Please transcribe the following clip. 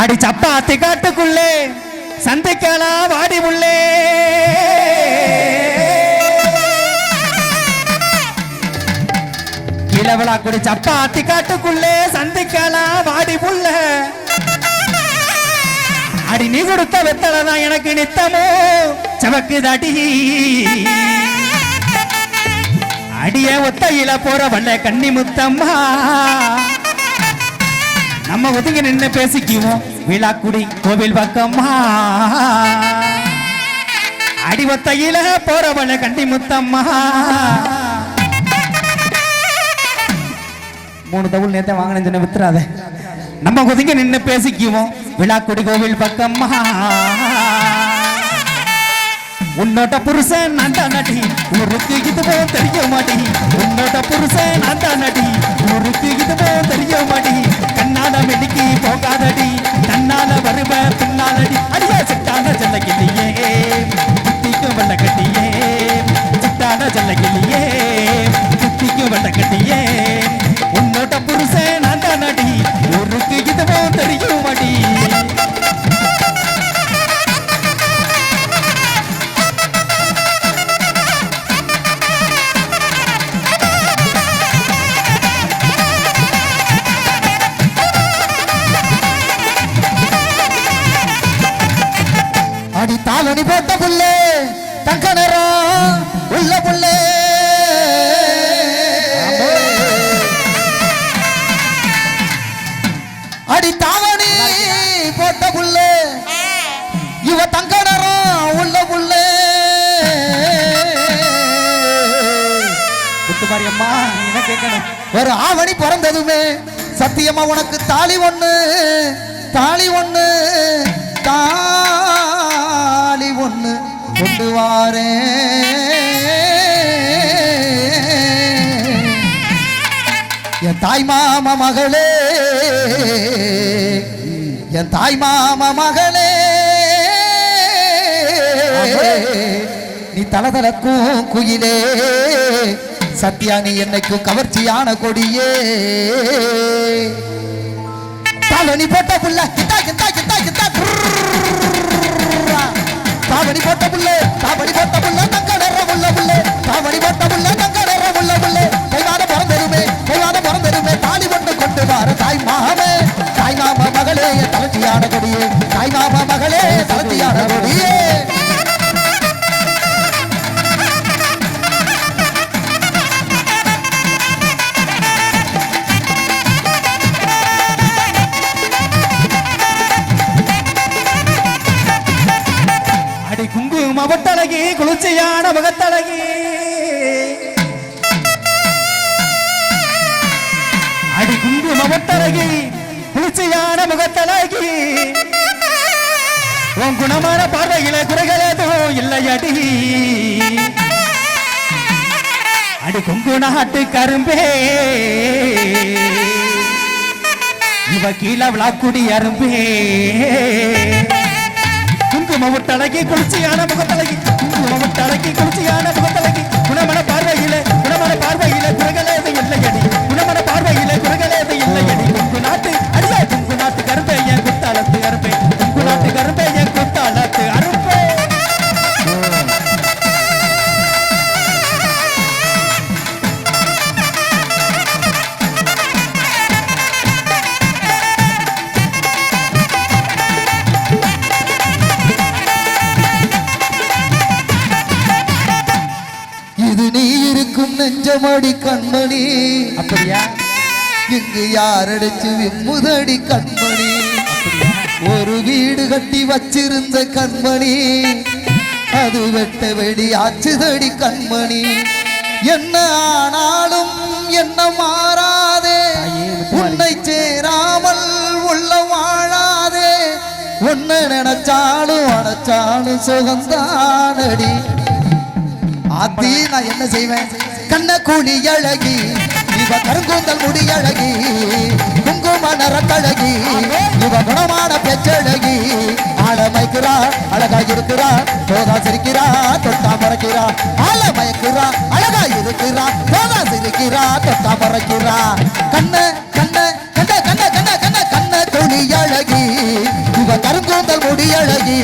அடி சப்பாத்தி காட்டுக்குள்ளே சந்தைக்காலா வாடி உள்ளே. இளவலா குடி சப்பாத்தி காட்டுக்குள்ளே சந்தைக்கலாம் வாடி புள்ள அடி நீ கொடுத்த வெத்தலைதான் எனக்கு நித்தமோ சவக்கு தடி அடிய ஒத்தையில போற வல்ல கண்ணி முத்தம்மா. நம்ம ஒதுங்கி நின்று பேசிக்குவோம். விழாக்குடி கோவில் பக்கம்மா அடிவத்தையில போறவள கண்டி முத்தம்மா. மூணு தவுள் நேத்தை வாங்கினேன் சொன்ன வித்துறாத. நம்ம ஒதுங்க நின்று பேசிக்குவோம். விழாக்குடி கோவில் பக்கம்மா. உன்னோட புருஷன் நான் தான் நடி ஊருக்கு இதுவோ தெரிய மாட்டி உன்னோட புருஷன் நான் தான் நடி ஊருக்கு இதுவோ தெரிய மாட்டி கண்ணால மெடிக்கி போகாதடி. தன்னால வருவ பின்னாலடி. அடியா சிட்டான ஜல்ல புத்திக்கு வல்ல கட்டியே. சிட்டான ஜல்ல புத்திக்கு வல்ல கட்டியே. காலனி தாளணி போட்ட புள்ளே தங்க நிறம் உள்ள புள்ளே. அடி தாவணி போட்ட புள்ளே இவ தங்க நிறம் உள்ள புள்ளே. முத்துமாரி அம்மா என்ன கேட்கணும்? ஒரு ஆவணி பிறந்ததுமே சத்தியமா உனக்கு தாலி ஒண்ணு தாலி ஒண்ணு தா கொண்டு வாரேன் என் தாய் மாமா மகளே என் தாய் மாமா மகளே. நீ தலதலக்கும் குயிலே சத்யா நீ என்னைக்கும் கவர்ச்சியான கொடியே. தாவணி போட்ட புள்ள கிட்டா கிட்டா கிட்டா குங்கும குளிர்ச்சியான முகத்தழகி அடி குண்டு முகத்தழகி குளிர்ச்சியான முகத்தழகி உன் குணமான பார்வையில குறைகள் எதுவும் இல்லையடி அடி. கொங்கு நாட்டு கரும்பே. இவ கீழே விளாக்குடி அரும்பே. குங்கும முட்டழகி குளிர்ச்சியான முகத்தழகி நெஞ்சமடி கண்மணி. அப்படியா? இங்கு யாரடிச்சு விம்முதடி கண்மணி. ஒரு வீடு கட்டி வச்சிருந்த கண்மணி. அது வெட்ட வெடி ஆச்சுதடி கண்மணி. என்ன ஆனாலும் என்ன மாறாதே. உன்னை சேராமல் உள்ள வாழாதே. உன்னை நினைச்சாலும் அடைச்சாலும் சுகந்தானடி. ஆத்தி நான் என்ன செய்வேன்? கண்ண கூலி அழகி இவ கருங்கூந்தல் முடி அழகி குங்கும நரத்தழகி இவ குணமான பெச்சழகி ஆள மயக்கிறா அழகா இருக்கிறா போதா சிரிக்கிறா தொட்டா மறைக்கிறா ஆள மயக்கிறா அழகா இருக்கிறா போதா சிரிக்கிறா தொட்டா மறைக்கிறா கண்ண கண்ண கண்ண கண்ண கண்ண கண்ண கண்ண துணி அழகி இவ கருங்கூந்தல் அழகி